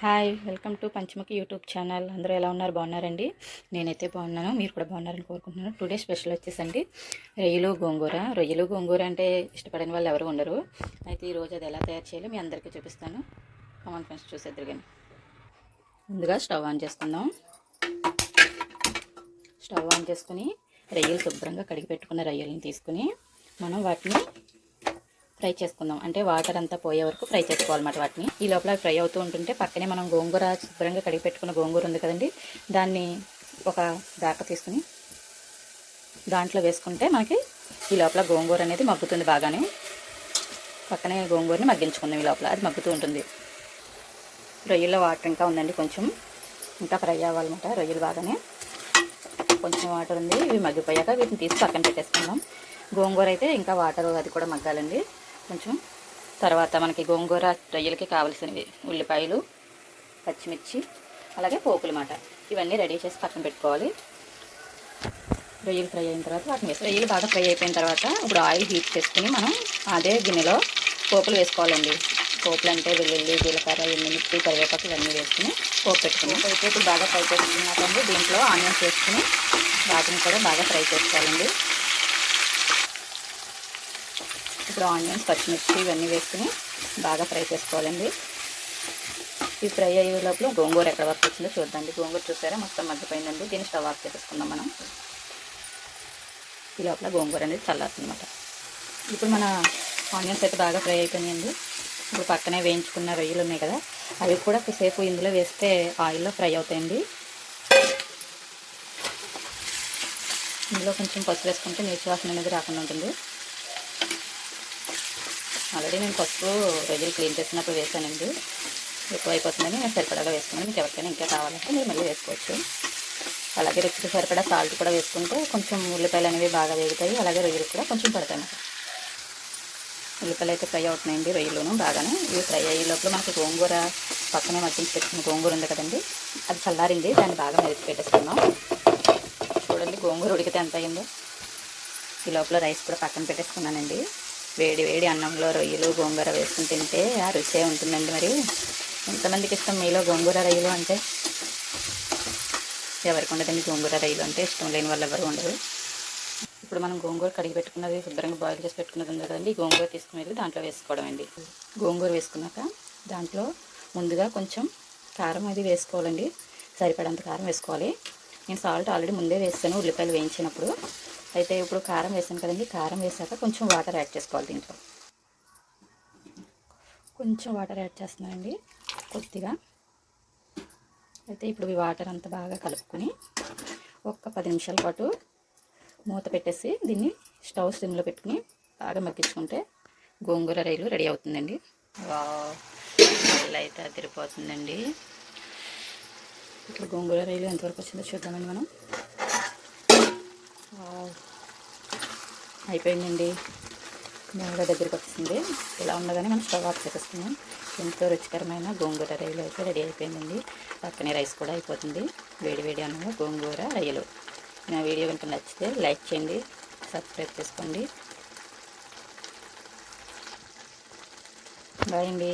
Hi welcome to Panchamukhi YouTube channel. అందరూ ఎలా ఉన్నారు? బాగున్నారండి? నేనైతే బాగున్నాను. మీరు కూడా బాగున్నారని కోరుకుంటున్నాను. టుడే స్పెషల్ వచ్చేసండి. రొయ్యలు గోంగూర. రొయ్యలు గోంగూర అంటే ఇష్టపడని వాళ్ళు ఎవరు ఉండరు. అయితే ఈరోజు అది ఎలా తయారు చేయాలో మీ అందరికీ చూపిస్తాను. కామన్ ఫ్రెండ్స్ చూసేద్దరు కానీ. ముందుగా స్టవ్ ఆన్ చేసుకుందాం. స్టవ్ ఆన్ చేసుకుని రొయ్యలు శుభ్రంగా కడిగి పెట్టుకున్న రొయ్యలను తీసుకుని మనం వాటిని ఫ్రై చేసుకుందాం. అంటే వాటర్ అంతా పోయే వరకు ఫ్రై చేసుకోవాలన్నమాట వాటిని. ఈ లోపల ఫ్రై అవుతూ ఉంటుంటే పక్కనే మనం గోంగూర శుభ్రంగా కడిగి పెట్టుకున్న గోంగూర ఉంది కదండి దాన్ని ఒక దాక తీసుకుని దాంట్లో వేసుకుంటే మనకి ఈ లోపల గోంగూర అనేది మగ్గుతుంది బాగానే. పక్కనే గోంగూరని మగ్గించుకుందాం ఈ లోపల అది మగ్గుతూ ఉంటుంది. రొయ్యల్లో వాటర్ ఇంకా ఉందండి కొంచెం. ఇంకా ఫ్రై అవ్వాలన్నమాట రొయ్యలు బాగానే. కొంచెం వాటర్ ఉంది ఇవి మగ్గిపోయాక వీటిని తీసి పక్కన పెట్టేసుకుందాం. గోంగూర అయితే ఇంకా వాటర్ అది కూడా మగ్గాలండి. కొంచెం. తర్వాత మనకి గోంగూర రొయ్యలకి కావలసినవి ఉల్లిపాయలు పచ్చిమిర్చి అలాగే పోపులమాట ఇవన్నీ రెడీ చేసి పక్కన పెట్టుకోవాలి. రొయ్యలు ఫ్రై అయిన తర్వాత వాటిని వేసి రొయ్యలు బాగా ఫ్రై అయిపోయిన తర్వాత ఇప్పుడు ఆయిల్ హీట్ చేసుకుని మనం అదే గిన్నెలో పోపులు వేసుకోవాలండి. పోపులు అంటే వెల్లుల్లి జీలకర్ర ఎన్నిమిర్చి కరివేపాకు ఇవన్నీ వేసుకుని పోపు పెట్టుకున్నాం పోపులు బాగా ఫ్రై చేసుకున్నాకండి దీంట్లో ఆనియన్స్ వేసుకుని వాటిని కూడా బాగా ఫ్రై చేసుకోవాలండి. ఇప్పుడు ఆనియన్స్ పచ్చిమిర్చి ఇవన్నీ వేసుకుని బాగా ఫ్రై చేసుకోవాలండి. ఈ ఫ్రై అయ్యే లోపల గోంగూర ఎక్కడ వరకు వచ్చిందో చూద్దండి గోంగూర చూసారా? మొత్తం మగ్గిపోయిందండి. దీన్ని స్టవ్ ఆఫ్ చేసుకుందాం మనం. ఈ లోపల గోంగూర అనేది చల్లారుతుందన్నమాట. ఇప్పుడు మన ఆనియన్స్ అయితే బాగా ఫ్రై అయిపోయినాయండి. ఇప్పుడు పక్కనే వేయించుకున్న రొయ్యలు ఉన్నాయి కదా అవి కూడా సేపు ఇందులో వేస్తే ఆయిల్లో ఫ్రై అవుతాయండి. ఇందులో కొంచెం పసుపు వేసుకుంటే నీచు వాసన అనేది రాకుండా ఉంటుంది. ఆల్రెడీ నేను పసుపు రొయ్యలు క్లీన్ చేసినప్పుడు వేసానండి. ఎక్కువ అయిపోతుందని నేను సరిపడాగా వేసుకున్నాను. మీకు ఎవరికైనా ఇంకా కావాలంటే మీరు మళ్ళీ వేసుకోవచ్చు. అలాగే రుచికి సరిపడా సాల్ట్ కూడా వేసుకుంటే కొంచెం ఉల్లిపాయలు అనేవి బాగా వేగుతాయి. అలాగే రొయ్యలు కూడా కొంచెం పడతాయి ఉల్లిపాయలు అయితే ఫ్రై అవుతున్నాయండి రొయ్యలును బాగానే. ఇవి ఫ్రై అయ్యే లోపల మనకి గోంగూర పక్కనే మగ్గించి పెట్టుకున్న గోంగూర ఉంది కదండి. అది చల్లారింది. దాన్ని బాగా మెరిచి పెట్టేసుకుందాం. చూడండి గోంగూర ఉడికితే ఎంత అయిందో. ఈ లోపల రైస్ కూడా పక్కన పెట్టేసుకున్నానండి. వేడి వేడి అన్నంలో రొయ్యలు గోంగూర వేసుకుని తింటే ఆ రుచే ఉంటుందండి మరి. ఎంతమందికి ఇష్టం మీలో గోంగూర రొయ్యలు అంటే? ఎవరికి ఉండదండి గోంగూర రొయ్యలు అంటే ఇష్టం లేని వాళ్ళు ఎవరు ఉండరు. ఇప్పుడు మనం గోంగూర కడిగి పెట్టుకున్నది శుభ్రంగా బాయిల్ చేసి పెట్టుకున్నది ఉంది కదండి గోంగూర తీసుకుని వెళ్ళి దాంట్లో వేసుకోవడం అండి. గోంగూర వేసుకున్నాక దాంట్లో ముందుగా కొంచెం కారం అది వేసుకోవాలండి. సరిపడంత కారం వేసుకోవాలి. నేను సాల్ట్ ఆల్రెడీ ముందే వేస్తాను ఉల్లిపాయలు వేయించినప్పుడు. అయితే ఇప్పుడు కారం వేసాను కదండి. కారం వేసాక కొంచెం వాటర్ యాడ్ చేసుకోవాలి దీంట్లో. కొంచెం వాటర్ యాడ్ చేస్తున్నానండి కొద్దిగా. అయితే ఇప్పుడు ఈ వాటర్ అంతా బాగా కలుపుకొని ఒక్క పది నిమిషాల పాటు మూత పెట్టేసి దీన్ని స్టవ్ సిమ్లో పెట్టుకుని బాగా మగ్గించుకుంటే గోంగూర రైలు రెడీ అవుతుందండి. అయితే అదిరిపోతుందండి. ఇప్పుడు గోంగూర రైలు ఎంతవరకు వచ్చిందో చూద్దామండి మనం. అయిపోయిందండి. బాగా దగ్గరికి వచ్చింది ఇలా ఉండగానే మనం స్టవ్ ఆఫ్ చేసేస్తున్నాం ఎంతో రుచికరమైన గోంగూర రైలు అయితే రెడీ అయిపోయిందండి. పక్కనే రైస్ కూడా అయిపోతుంది. వేడి వేడి అన్నగా గోంగూర రైలు నా వీడియో కనుక నచ్చితే లైక్ చేయండి సబ్స్క్రైబ్ చేసుకోండి. బాయ్ అండి.